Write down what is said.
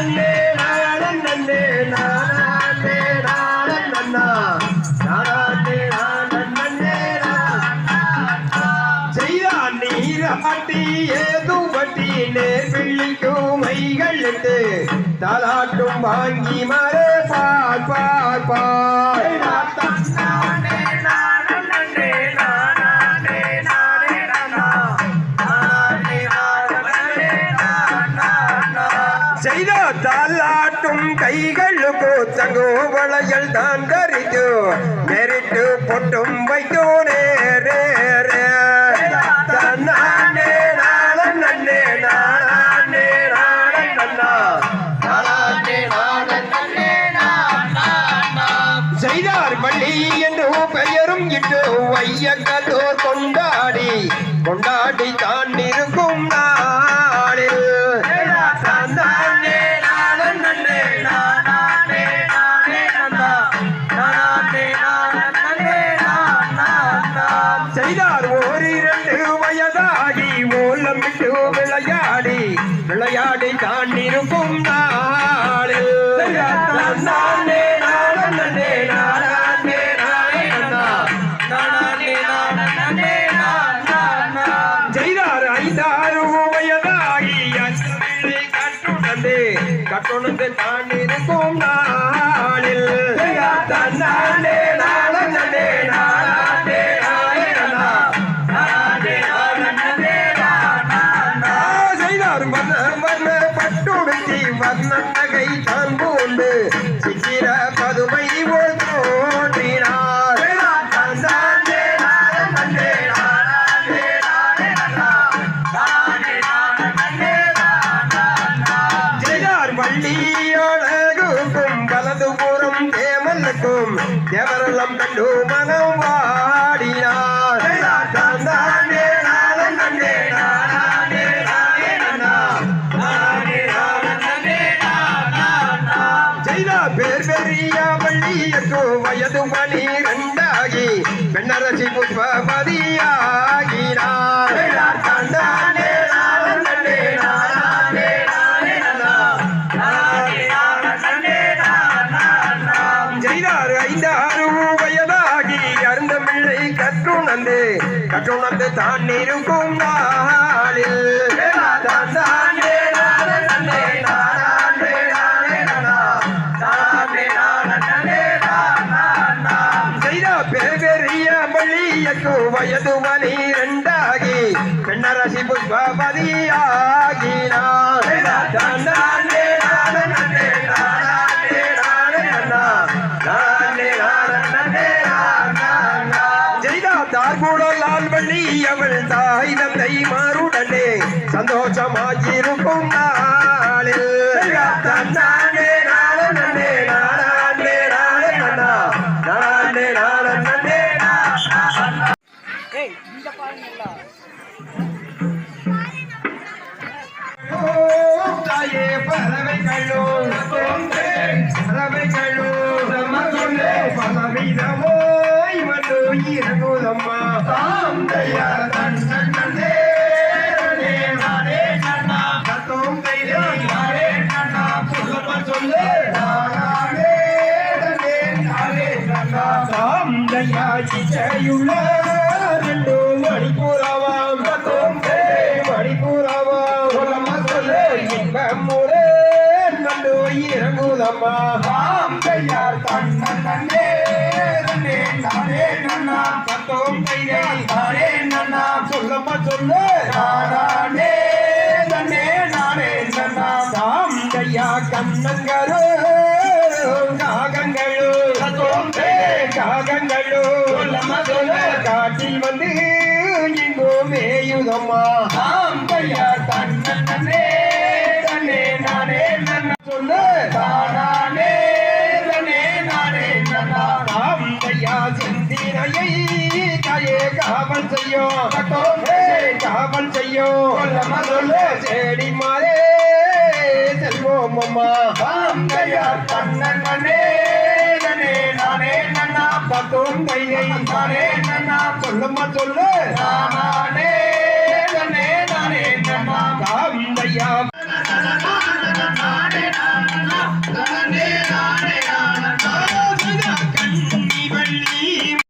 நானே நானே நானே நேர்பிள்ளிக்கும் மைகளிட்டு தலாட்டும் வாங்கி மறு பார் பார் பார் செய்த தாலாட்டும் கைகளுக்கு தங்கோ வளையல் தான் தரித்து. நெரிட்டு பொட்டும் வைத்தோ நேரே நானே நாளே நானே நானே நன்னா. செய்தார் பள்ளி என்று பெயரும் இட்டு வையக்கல்லோர் கொண்டாடி கொண்டாடி செய்தார் ஓரிரண்டு வயதாகி ஓலமிட்டு விளையாடி விளையாடி தான் இருக்கும் நாளில். நானே நானே நானே கட்டுணர்ந்து தான் இருக்கும் நாளில். நானே தான் சிக்கிர பதுமை போல் தோன்றினார். நானே நானே நானே செய்தார் தேமல்லுக்கும் தேவரெல்லாம் கண்டு மனம் வாடினார். வயது மணி ரெண்டாகி பெண்ணரசி புஷ்பபதியாகினார். நானே நானே செய்தார் ஐந்தாறு வயதாகி அருந்தமிழை தான் இருக்கும் நான். பள்ளியக்கு வயது மணி ரெண்டாகி பெண்ணரசி வள்ளி அவள் தாய் தந்தை மாறுடனே. சந்தோஷமாயிருக்கும் சொல்லே பலவிதமோய் வந்து இறங்குதம்மா தாந்தையா தன்னே நானே நன்னா கத்தோம் கைதே நானே நன்னா சொல்லப்ப சொல்லு நானே நன்னே நானே நன்னா ரெண்டு மணிப்புறவாம் கத்தோம் மணிப்புறவாம் சொல்லம்மா சொல்லு நண்டு நன்னே நானே நன்னா. கத்தோம் கைதே நானே நன்னா. சொல்லம்மா சொல்லு. நானே நன்னே நானே நன்னா. தாந்தையா கண்ணங்களோ காகங்களோ. காகங்களோ. காட்டில் வந்து இங்கோ மேயுதம்மா. காவல் செய்யும் காவல் செய்யும் செடி மாறே செல்வோம் அம்மா. தாந்தையார் கண்ணனே நனே நானே நன்னா பத்தும் கையை நானே நன்னா சொல்லுமா சொல்லு.